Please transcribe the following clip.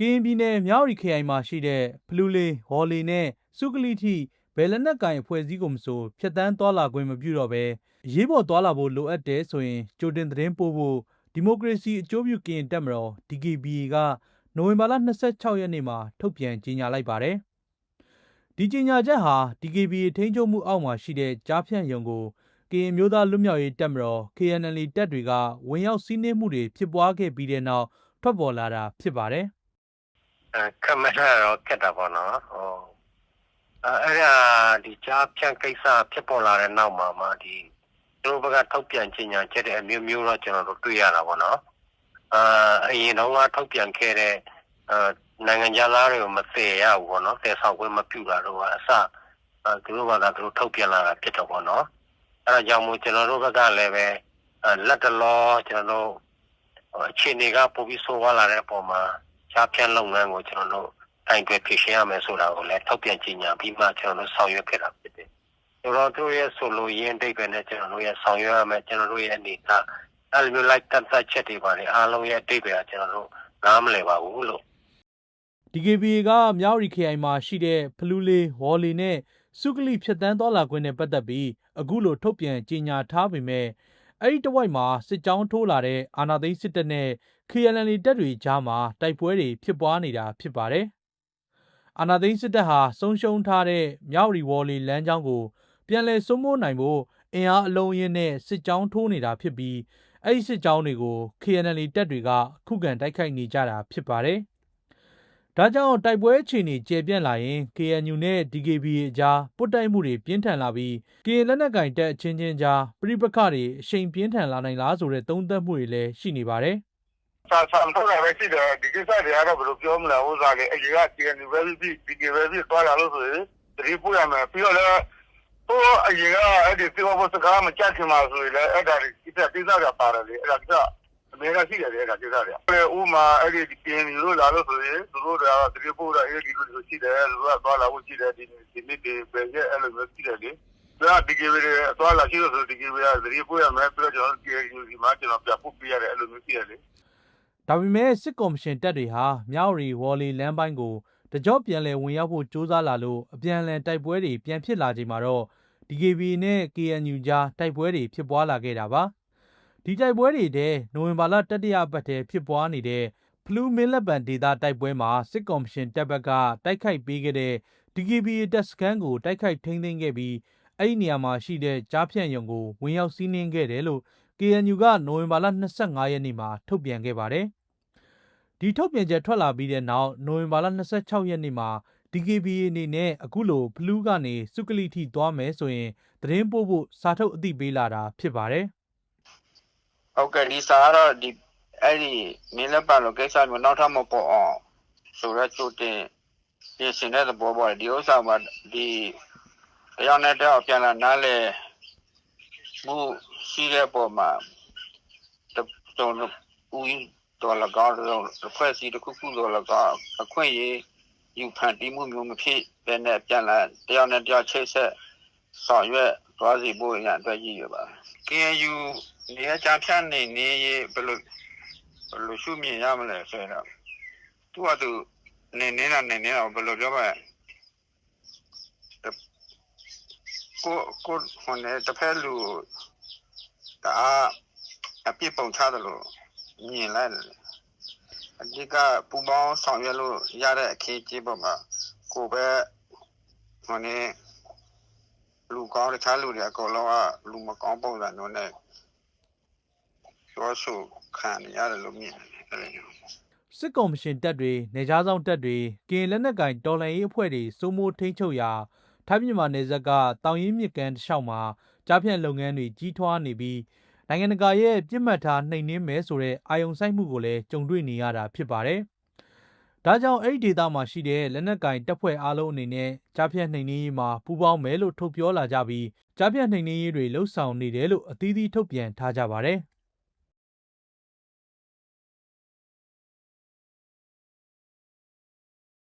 ကရင်ပြည်နယ်မြောက်ရီခရိုင်မှာရှိတဲ့ဖလူလေးဟော်လီနဲ့စုကလိထိဘယ်လက်နက်ကင်အဖွဲ့အစည်းကိုမဆိုဖြတ်တန်းသွားလာခွင့်မပြုတော့ဘဲအရေးပေါ်သွားလာဖို့လိုအပ်တယ်ဆိုရင်ကြိုတင်သတင်းပို့ဖို့ဒီမိုကရေစီအကျိုးပြုကရင်တက်မတော် DKBA ကနိုဝင်ဘာလ26ရက်နေ့မှာထုတ်ပြန်ကြေညာလိုက်ပါတယ်။ဒီကြေညာချက်ဟာ DKBA ထိန်းချုပ်မှုအောက်မှာရှိတဲ့ကြားဖြန့်ရုံကိုကရင်မျိုးသားလွတ်မြောက်ရေးတပ်မတော် KNL တပ်တွေကဝင်ရောက်စီးနင်းမှုတွေဖြစ်ပွားခဲ့ပြီးတဲ့နောက်ထွက်ပေါ်လာတာဖြစ်ပါတယ်။အဲ ခမရတော့ခက်တာပေါ့နော်ဟိုအဲအဲ့ဒါဒီကြားဖြန့်ကိစ္စဖြစ်ပေါ်လာတဲ့နောက်မှာမှဒီသူတို့ဘက်ကထုတ်ပြန်ကြေညာချက်တဲ့အမျိုးမျိုးတော့ကျွန်တော်တို့တွေ့ရတာပေါ့နော်အာအရင်တော့ကထုတ်ပြန်ခဲ့တဲ့အာနိုင်ငံသားတွေကိုမသိရဘူးပေါ့နော်သေဆောင်ခွင့်မပြုတာတော့အစအဲသူတို့ဘာသာသူတို့ထုတ်ပြန်လာတာဖြစ်တော့ပေါ့နော်အဲဒါကြောင့်မို့ကျွန်တော်တို့ဘက်ကလည်းပဲလက်တလောကျွန်တော်တို့အခြေအနေကပိုပြီးဆိုးဝါးလာတဲ့အပေါ်မှာ ရှားဖြန့်လုပ်ငန်းကိုကျွန်တော်တို့တိုင်တွယ်ဖြည့်ရှင်းရမယ်ဆိုတာကိုလည်းထောက်ပြန်ကြေညာပြီးမှကျွန်တော်တို့ဆောင်ရွက်ခဲ့တာဖြစ်တယ်။ဆိုတော့တို့ရဲ့ဆိုလိုရင်းအိဗယ်နဲ့ကျွန်တော်တို့ရဲ့ဆောင်ရွက်ရမယ်ကျွန်တော်တို့ရဲ့အနေအထားအဲ့လိုမျိုးလိုက်တက်တက်ချက်တွေပါလေအားလုံးရဲ့အိဗယ်ကကျွန်တော်တို့နားမလည်ပါဘူးလို့ DKBA ကမြောက်ရီခရိုင်မှာရှိတဲ့ဖလူလေးဝေါ်လီနဲ့စုကလိဖြတ်တန်းသွားလာခွင့်နဲ့ပတ်သက်ပြီးအခုလိုထုတ်ပြန်ကြေညာထားပေမဲ့ အဲ့ဒီတဝိုက်မှာစစ်ကြောင်းထိုးလာတဲ့အာနာသိန်းစစ်တပ်နဲ့ KNL တပ်တွေကြားမှာတိုက်ပွဲတွေဖြစ်ပွားနေတာဖြစ်ပါတယ်။အာနာသိန်းစစ်တပ်ဟာဆုံးရှုံးထားတဲ့မြောက်ရီဝေါ်လီလမ်းကြောင်းကိုပြန်လည်စိုးမိုးနိုင်ဖို့အင်အားအလုံးအင်းနဲ့စစ်ကြောင်းထိုးနေတာဖြစ်ပြီးအဲ့ဒီစစ်ကြောင်းတွေကို KNL တပ်တွေကခုခံတိုက်ခိုက်နေကြတာဖြစ်ပါတယ်။ ဒါကြောင့်တိုက်ပွဲအခြေအနေကျေပြန့်လာရင် KNU နဲ့ DKBA အကြားပုတ်တိုက်မှုတွေပြင်းထန်လာပြီး KN လက်နက်ကင်တပ်အချင်းချင်းကြားပြိပခတွေအရှိန်ပြင်းထန်လာနိုင်လားဆိုတဲ့သုံးသပ်မှုတွေလည်းရှိနေပါတယ်။စာဆောင်ထုတ်တာပဲရှိတယ်ဒီကိစ္စတွေကတော့ဘယ်လိုပြောမလဲဥစားလေအကြီးက TN ပဲပြီးပြီးဒီကပဲပြီးသွားလာလို့ဆိုရင်တတိပို့ရမယ်ပြီးတော့လည်းဟိုအရင်ကအဲ့ဒီပြောဖို့စကားမကြက်ခင်မှာဆိုရင်လည်းအဲ့ဒါဒီကိစ္စကိစ္စကပါတယ်လေအဲ့ဒါက အမေကရှိတယ်လေအဲ့ဒါကိစ္စတွေလေဥမာအဲ့ဒီ TN လို့လာလို့ဆိုရင်သူတို့ကတတိပို့ရအဲ့ဒီလိုရှိတယ်သူကသွားလာဖို့ရှိတယ်ဒီဒီနေ့ဒီပဲရဲ့အဲ့လိုမျိုးရှိတယ်လေဒါဒီကေဝေသွားလာရှိလို့ဆိုဒီကေဝေကတတိပို့ရမယ်ပြီးတော့ကျွန်တော် TN ဒီမှာကျွန်တော်ပြပို့ပြရတယ်အဲ့လိုမျိုးရှိတယ်လေဒါပေမဲ့စစ်ကော်မရှင်တပ်တွေဟာမြောက်ရီဝေါ်လီလမ်းပိုင်းကိုတကြော့ပြန်လည်ဝင်ရောက်ဖို့ကြိုးစားလာလို့အပြန်အလှန်တိုက်ပွဲတွေပြန်ဖြစ်လာချိန်မှာတော့ DKB နဲ့ KNU ကြားတိုက်ပွဲတွေဖြစ်ပွားလာခဲ့တာပါ ဒီတိုက်ပွဲတွေတဲ့နိုဝင်ဘာလတတိယပတ်ထဲဖြစ်ပွားနေတဲ့ဖလူးမင်းလက်ပံဒေသတိုက်ပွဲမှာစစ်ကော်မရှင်တပ်ဘက်ကတိုက်ခိုက်ပေးခဲ့တဲ့ DKB တပ်စခန်းကိုတိုက်ခိုက်ထိန်းသိမ်းခဲ့ပြီးအဲ့ဒီနေရာမှာရှိတဲ့ကြားဖြန့်ရုံကိုဝင်ရောက်စီးနင်းခဲ့တယ်လို့ KNU ကနိုဝင်ဘာလ25ရက်နေ့မှာထုတ်ပြန်ခဲ့ပါတယ်။ဒီထုတ်ပြန်ချက်ထွက်လာပြီးတဲ့နောက်နိုဝင်ဘာလ26ရက်နေ့မှာ DKBA အနေနဲ့အခုလိုဖလူးကနေစုကလိထိသွားမယ်ဆိုရင်သတင်းပို့ဖို့စာထုတ်အသိပေးလာတာဖြစ်ပါတယ် ဟုတ်ကဲ့ဒီစာကတော့ဒီအဲ့ဒီမင်းလက်ပါလို့ကိစ္စမျိုးနောက်ထပ်မပေါ်အောင်ဆိုတော့ချို့တင်ပြင်ဆင်တဲ့သဘောပေါ့လေဒီဥစ္စာမှာဒီတရားနဲ့တော့ပြန်လာနားလေမှုရှိတဲ့ပုံမှာတော်ဦးတော်လကောက်တော့ဖွဲ့စည်းတစ်ခုခုတော်လကောက်အခွင့်အရေးယူဖန်တီးမှုမျိုးမဖြစ်တဲ့နဲ့ပြန်လာတရားနဲ့တရားချိတ်ဆက်ဆောင်ရွက်သွားစီဖို့ရအတွက်ရည်ရပါ KNU နေရာချဖြတ်နေနေရဘယ်လိုဘယ်လိုရှုမြင်ရမလဲဆိုတော့သူကသူနေနေတာနေနေတာဘယ်လိုပြောမလဲကိုကိုဟိုနေတစ်ဖက်လူဒါအပြစ်ပုံချတယ်လို့မြင်လိုက်တယ်အဓိကပူပေါင်းဆောင်ရွက်လို့ရတဲ့အခင်းကြီးပေါ်မှာကိုပဲဟိုနေလူကောင်းတခြားလူတွေအကုန်လုံးကလူမကောင်းပုံစံမျိုးနဲ့ ပြောဆိုခံရတယ်လို့မြင်တယ်အဲ့လိုမျိုးစစ်ကော်မရှင်တပ်တွေနေကြားဆောင်တပ်တွေကရင်လက်နက်ကင်တော်လှန်ရေးအဖွဲ့တွေစိုးမိုးထိန်းချုပ်ရာထိုင်းမြန်မာနယ်စပ်ကတောင်ရင်မြစ်ကမ်းတစ်လျှောက်မှာကြားဖြန့်လုပ်ငန်းတွေကြီးထွားနေပြီးနိုင်ငံတကာရဲ့ပြစ်မှတ်ထားနှိမ်နင်းမယ်ဆိုတဲ့အာယုံစိုက်မှုကိုလည်းကြုံတွေ့နေရတာဖြစ်ပါတယ်။ဒါကြောင့်အဲ့ဒီဒေသမှာရှိတဲ့လက်နက်ကင်တပ်ဖွဲ့အားလုံးအနေနဲ့ကြားဖြန့်နှိမ်နင်းရေးမှာပူးပေါင်းမယ်လို့ထုတ်ပြောလာကြပြီးကြားဖြန့်နှိမ်နင်းရေးတွေလှုပ်ဆောင်နေတယ်လို့အသီးသီးထုတ်ပြန်ထားကြပါတယ်။